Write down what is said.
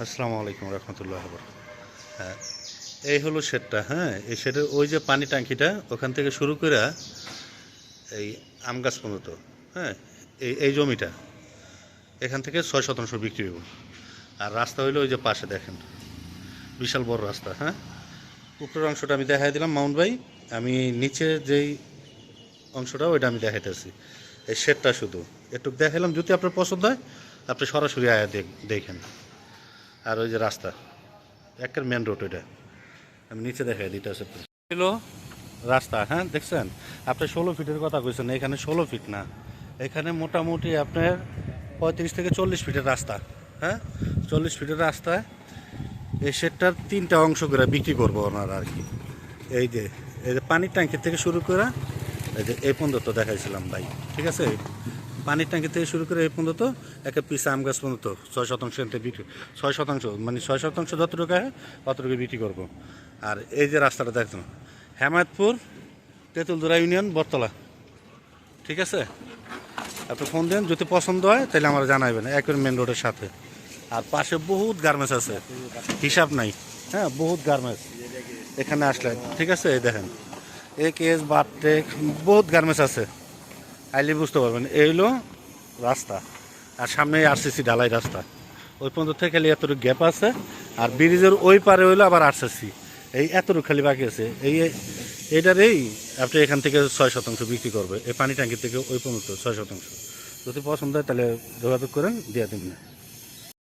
আসসালামু আলাইকুম রহমতুল্লাহ হ্যাঁ এই হলো শেডটা হ্যাঁ এই শেডের ওই যে পানি ট্যাঙ্কিটা, ওখান থেকে শুরু করে এই আম গাছ পর্যন্ত হ্যাঁ এই এই জমিটা, এখান থেকে ছয় শতাংশ বিক্রি হইব। আর রাস্তা হইল ওই যে পাশে দেখেন, বিশাল বড় রাস্তা হ্যাঁ। উপরের অংশটা আমি দেখাই দিলাম মাউন্ট ভাই, আমি নিচে যেই অংশটা, ওইটা আমি দেখাইতেছি। এই শেডটা শুধু, একটু দেখাইলাম, যদি আপনার পছন্দ হয়, আপনি সরাসরি আয়া দেখ- দেখেন। আর ওই যে রাস্তা, একের মেন রোড ওইটা। আমি নিচে দেখাই দিতে ছিল রাস্তা হ্যাঁ দেখছেন? আপনি ষোলো ফিটের কথা কইছেন, এখানে ষোলো ফিট না। এখানে মোটামুটি আপনার পঁয়ত্রিশ থেকে চল্লিশ ফিটের রাস্তা হ্যাঁ? চল্লিশ ফিটের রাস্তায় এই শেডটার তিনটা অংশ করে বিক্রি করব ওনারা আর কি। এই যে এই যে পানির ট্যাঙ্কি থেকে শুরু করে, এই যে, এই পর্যন্ত দেখাইছিলাম ভাই, ঠিক আছে? পানির ট্যাঙ্কি থেকে শুরু করে এই পর্যন্ত একটা পিস আম গাছ পর্যন্ত ছয় শতাংশ এতে বিক্রি ছয় শতাংশ মানে ছয় শতাংশ যতটুকু হয় ততটুকু বিক্রি করব। আর এই যে রাস্তাটা দেখুন, হেমায়তপুর, তেঁতুলদুরা ইউনিয়ন, বটতলা। ঠিক আছে? আপনি ফোন দেন, যদি পছন্দ হয়, তাহলে আমার জানাবেন একবার মেন রোডের সাথে। আর পাশে বহুত গার্মেন্টস আছে। হিসাব নাই। হ্যাঁ বহুত গার্মেন্টস। এখানে আসলে, ঠিক আছে? এই দেখেন। এ কেস বারটেক বহুত গার্মেন্টস আছে। আইলে বুঝতে পারবেন, এই হলো রাস্তা। আর সামনে আরসিসি ঢালাই রাস্তা। ওই পর্যন্ত থেকে খালি এতটুকু গ্যাপ আছে, আর ব্রিজের ওই পারে হইল আবার আরসিসি এই এতটুকু খালি বাকি আছে। এই এইটার এই আপনি এখান থেকে ছয় শতাংশ বিক্রি করবে। এই পানি ট্যাঙ্কি থেকে ওই পর্যন্ত ছয় শতাংশ। যদি পছন্দ হয় তাহলে যোগাযোগ করেন, দিয়ে দিন